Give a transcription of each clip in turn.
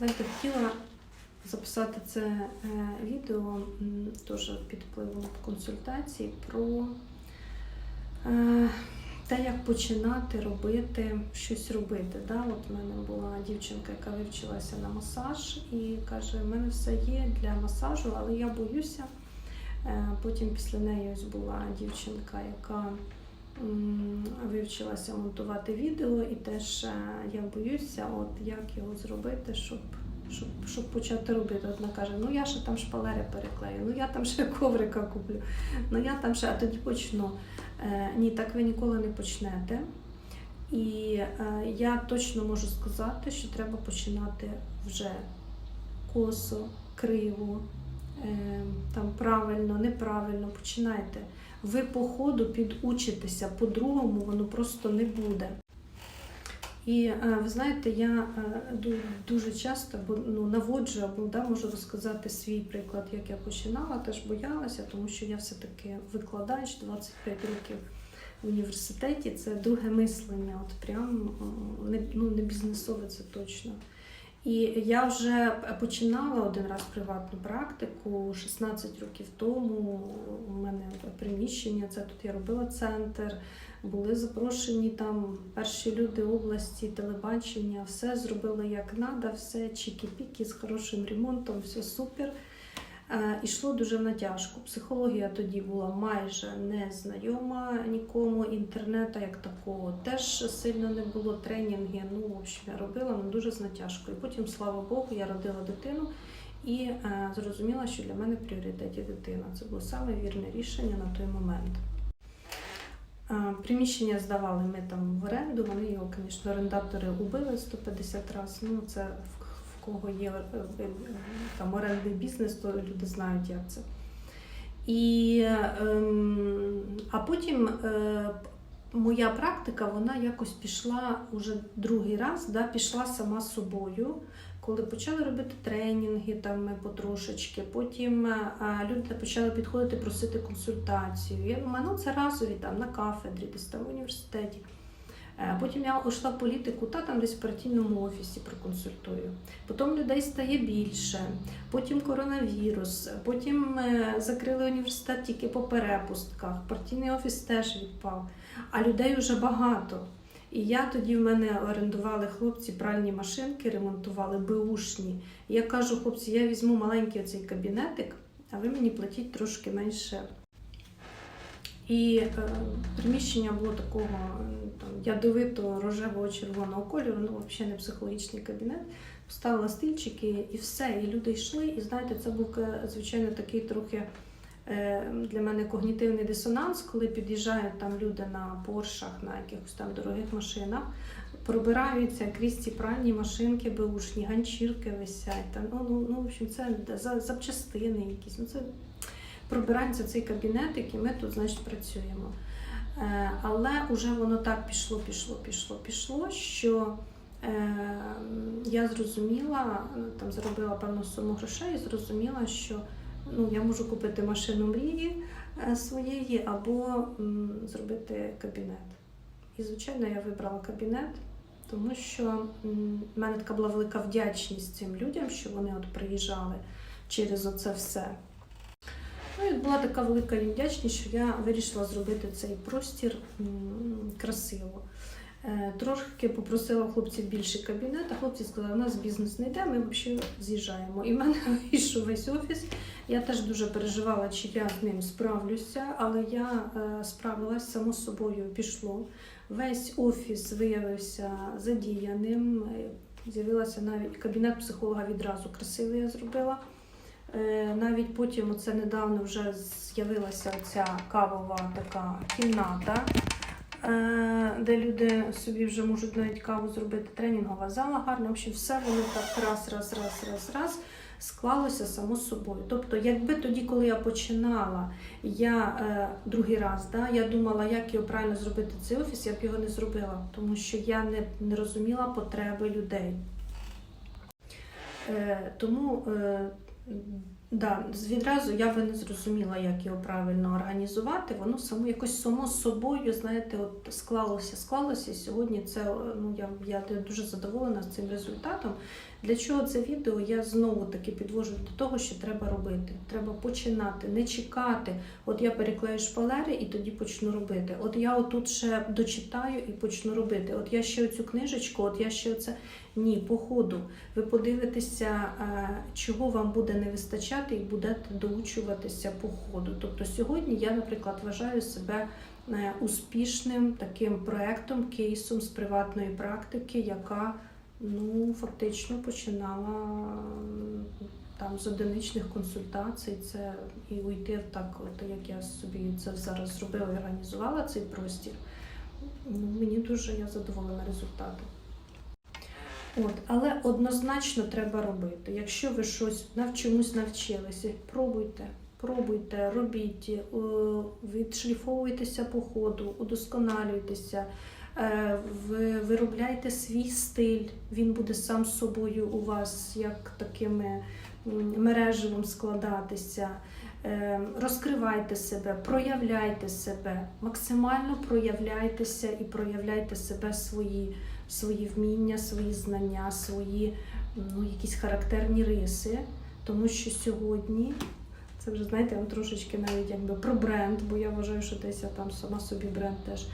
Знаєте, хотіла записати це е, відео теж під впливом консультацій про е, те, як починати робити щось робити. Да? От в мене була дівчинка, яка вивчилася на масаж і каже: в мене все є для масажу, але я боюся. Е, Потім після неї ось була дівчинка, яка вивчилася монтувати відео, і теж е, я боюся, от як його зробити, щоб, щоб, щоб почати робити. От вона каже: ну я ще там шпалери переклею, ну я там ще коврика куплю, ну я там ще, а тоді почну. Е, ні, так ви ніколи не почнете. І е, я точно можу сказати, що треба починати вже косо, криво, там правильно, неправильно. Починайте. Ви по ходу підучитеся, по-другому воно просто не буде. І е, ви знаєте, я е, дуже часто ну, наводжу або да, можу розказати свій приклад, як я починала, теж боялася, тому що я все-таки викладач 25 років в університеті. Це друге мислення, от прям не, ну, не бізнесове це точно. І я вже починала один раз приватну практику 16 років тому. У мене приміщення, це тут я робила центр. Були запрошені там перші люди області, телебачення, все зробила як надо, все чікі-пікі з хорошим ремонтом, все супер. Е, Ішло дуже натяжко. Психологія тоді була майже не знайома нікому. Інтернету як такого теж сильно не було. Тренінги, ну в общем, я робила ну, дуже з натяжкою. Потім, слава Богу, я родила дитину і е, зрозуміла, що для мене в пріоритеті дитина. Це було саме вірне рішення на той момент. Е, Приміщення здавали ми там в оренду, вони його, звісно, орендатори убили 150 разів. Ну, це кого є е, е, там орендний бізнес, то люди знають, як це. І, ем, а потім е, моя практика вона якось пішла уже другий раз, да, пішла сама собою. Коли почали робити тренінги, там ми потрошечки, потім люди почали підходити просити консультацію. Я думаю, ну це разові там на кафедрі, десь там в університеті. Е, Потім я йшла в політику, та там десь в партійному офісі проконсультую. Потім людей стає більше, потім коронавірус, потім е, закрили університет тільки по перепустках, партійний офіс теж відпав, а людей вже багато. І я тоді в мене орендували хлопці пральні машинки, ремонтували беушні. Я кажу, хлопці, я візьму маленький оцей кабінетик, а ви мені платіть трошки менше. І е, приміщення було такого е, ядовито рожевого червоного кольору, ну взагалі не психологічний кабінет. Поставила стільчики і все. І люди йшли. І знаєте, це був е, звичайно такий трохи е, для мене когнітивний дисонанс, коли під'їжджають там люди на поршах, на якихось там дорогих машинах, пробираються крізь ці пральні машинки, беушні, ганчірки висять. Там, ну, ну, ну, в общем, це за- запчастини якісь. Ну, це пробирається цей кабінетик, і ми тут, значить, працюємо. Е, Але вже воно так пішло, пішло, пішло, пішло, що е, я зрозуміла, там заробила певну суму грошей, і зрозуміла, що ну, я можу купити машину мрії е, своєї або зробити кабінет. І, звичайно, я вибрала кабінет, тому що в мене така була велика вдячність цим людям, що вони от приїжджали через оце все. Ну, і була така велика їм вдячність, що я вирішила зробити цей простір красиво. Е, Трошки попросила хлопців більший кабінет, а хлопці сказали, у нас бізнес не йде, ми взагалі з'їжджаємо. І в мене вийшов весь офіс. Я теж дуже переживала, чи я з ним справлюся, але я е, справилась само собою, пішло. Весь офіс виявився задіяним. Е, З'явилася навіть кабінет психолога відразу красивий я зробила. Е, Навіть потім, оце недавно вже з'явилася ця кавова така кімната, е, де люди собі вже можуть навіть каву зробити. Тренінгова зала гарна. В общем, все воно так раз, раз, раз, раз, раз склалося само собою. Тобто, якби тоді, коли я починала, я е, другий раз, да, я думала, як його правильно зробити цей офіс, я б його не зробила, тому що я не, не розуміла потреби людей. Тому Да, з- відразу я би не зрозуміла, як його правильно організувати. Воно само якось само собою, знаєте, от склалося, склалося. Сьогодні це е, ну я, я дуже задоволена цим результатом. Для чого це відео? Я знову таки підвожу до того, що треба робити. Треба починати, не чекати. От я переклею шпалери і тоді почну робити. От я отут ще дочитаю і почну робити. От я ще оцю книжечку, от я ще оце. Ні, по ходу. Ви подивитеся, е, чого вам буде не вистачати, і будете доучуватися по ходу. Тобто сьогодні я, наприклад, вважаю себе е, успішним таким проектом, кейсом з приватної практики, яка ну, фактично починала там з одиничних консультацій. Це і уйти так, от як я собі це зараз зробила і організувала цей простір. Ну, мені дуже я задоволена результатом. От, але однозначно треба робити. Якщо ви щось чомусь навчилися, пробуйте, пробуйте, робіть, е, відшліфовуйтеся по ходу, удосконалюйтеся, ви виробляйте свій стиль, він буде сам собою у вас як такими мережевим складатися. Е, Розкривайте себе, проявляйте себе, максимально проявляйтеся і проявляйте себе свої свої вміння, свої знання, свої ну, якісь характерні риси. Тому що сьогодні, це вже знаєте, трошечки навіть якби про бренд, бо я вважаю, що десь я там сама собі бренд теж.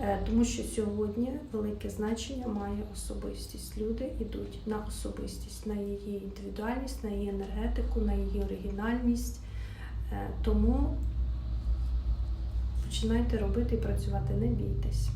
Е, Тому що сьогодні велике значення має особистість. Люди йдуть на особистість, на її індивідуальність, на її енергетику, на її оригінальність. Е, Тому починайте робити і працювати, не бійтесь.